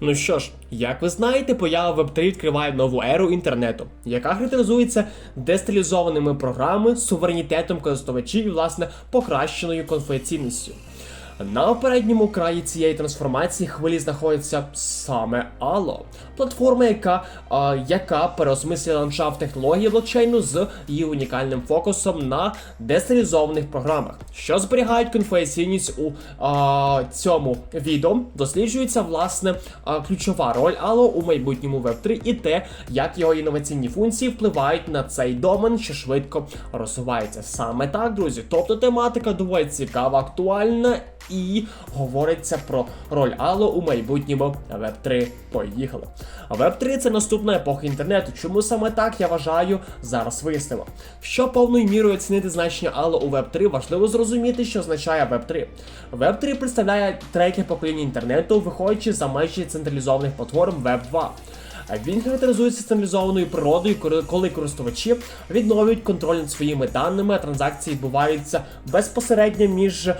Ну що ж, як ви знаєте, поява Web3 відкриває нову еру інтернету, яка характеризується дестилізованими програмами, суверенітетом користувачів і, власне, покращеною конфіденційністю. На передньому краї цієї трансформації хвилі знаходиться саме Allo, платформа, яка, а, яка переосмислює ландшафт технології блокчейну з її унікальним фокусом на децентралізованих програмах, що зберігають конфіденційність у а, цьому відео. Досліджується власне а, ключова роль Allo у майбутньому Web3 і те, як його інноваційні функції впливають на цей домен, що швидко розвивається. Саме так, друзі. Тобто тематика доволі цікава, актуальна і говориться про роль Allo у майбутньому Web3. Поїхали. Web3 це наступна епоха інтернету. Чому саме так я вважаю зараз вияснимо. Щоб повною мірою оцінити значення Алло у Web3, важливо зрозуміти, що означає Web3. Web3 представляє третє покоління інтернету, виходячи за межі централізованих платформ Web 2. Він характеризується централізованою природою, коли- користувачі відновлюють контроль над своїми даними, транзакції відбуваються безпосередньо між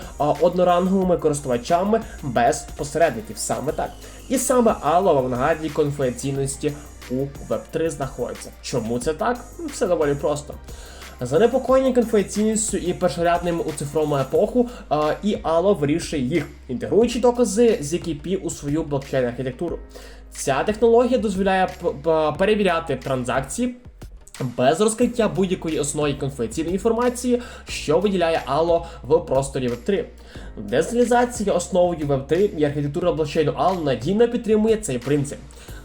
одноранговими користувачами без посередників. Саме так. І саме Allo в авангарді конфіденційності у Web3 знаходиться. Чому це так? Ну, Все доволі просто. Занепокоєння конфіденційністю і першорядним у цифровому епоху і Allo вирішує їх, інтегруючи докази з EKP у свою блокчейн архітектуру. Ця технологія дозволяє перевіряти транзакції. Без розкриття будь-якої основи конфіденційної інформації, що виділяє Allo в просторі Web3. Децентралізація основою Web3 і архітектура блокчейну Allo надійно підтримує цей принцип.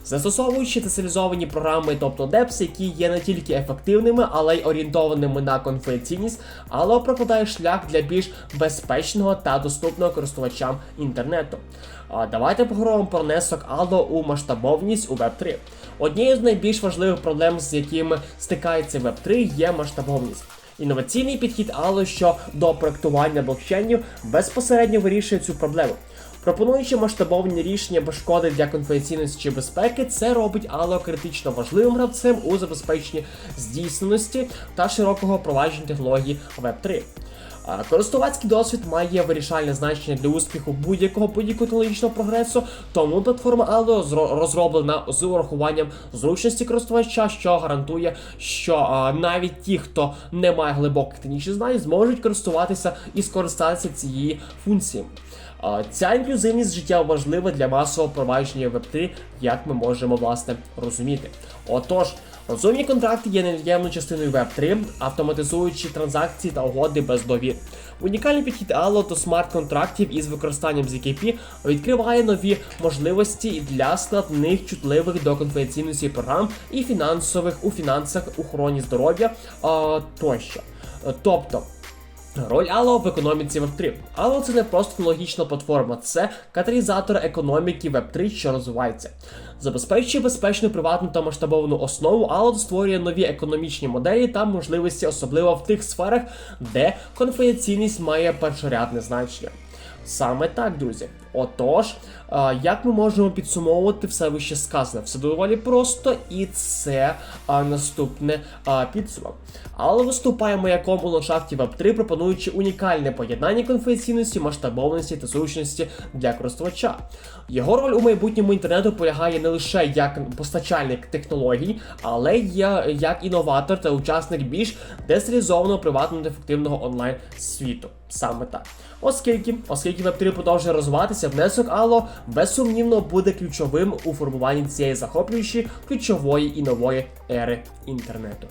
Застосовуючи децентралізовані програми, тобто DEPS, які є не тільки ефективними, але й орієнтованими на конфіденційність, Allo прокладає шлях для більш безпечного та доступного користувачам інтернету. А давайте поговоримо про внесок Allo у масштабовність у Web3. Однією з найбільш важливих проблем, з якими стикається Web3, є масштабовність. Інноваційний підхід Allo що до проектування блокчейнів безпосередньо вирішує цю проблему. Пропонуючи масштабовані рішення без шкоди для конфіденційності чи безпеки, це робить Allo критично важливим гравцем у забезпеченні здійсненості та широкого провадження технологій Web3. Користувацький досвід має вирішальне значення для успіху будь-якого будь-якого технологічного прогресу, тому платформа зро- розроблена з урахуванням зручності користувача, що гарантує, що а, навіть ті, хто не має глибоких технічних знань, зможуть користуватися і скористатися цією функцією. Ця інклюзивність життєво важлива для масового провадження Web3, як ми можемо власне розуміти. Отож, розумні контракти є невід'ємною частиною Web3, автоматизуючи транзакції та угоди без довір. Унікальний підхід Allo до смарт-контрактів із використанням ZKP відкриває нові можливості для складних, чутливих до конфіденційності програм і фінансових у фінансах, охороні здоров'я тощо. Тобто. Роль Allo в економіці Web3. Allo це не просто технологічна платформа, це каталізатор економіки Web3, що розвивається. Забезпечує безпечну, приватну та масштабовану основу, Allo створює нові економічні моделі та можливості, особливо в тих сферах, де конфіденційність має першорядне значення. Саме так, друзі. Отож, як ми можемо підсумовувати все вище сказане? Все доволі просто, і це наступне підсумок. Але виступає маяком у ландшафті Web3, пропонуючи унікальне поєднання конфіденційності, масштабованості та зручності для користувача. Його роль у майбутньому інтернету полягає не лише як постачальник технологій, але й як інноватор та учасник більш децентралізованого приватного та ефективного онлайн світу. Саме так. Оскільки, оскільки Web3 продовжує розвиватися, внесок Ало безсумнівно буде ключовим у формуванні цієї захоплюючої ключової і нової ери інтернету.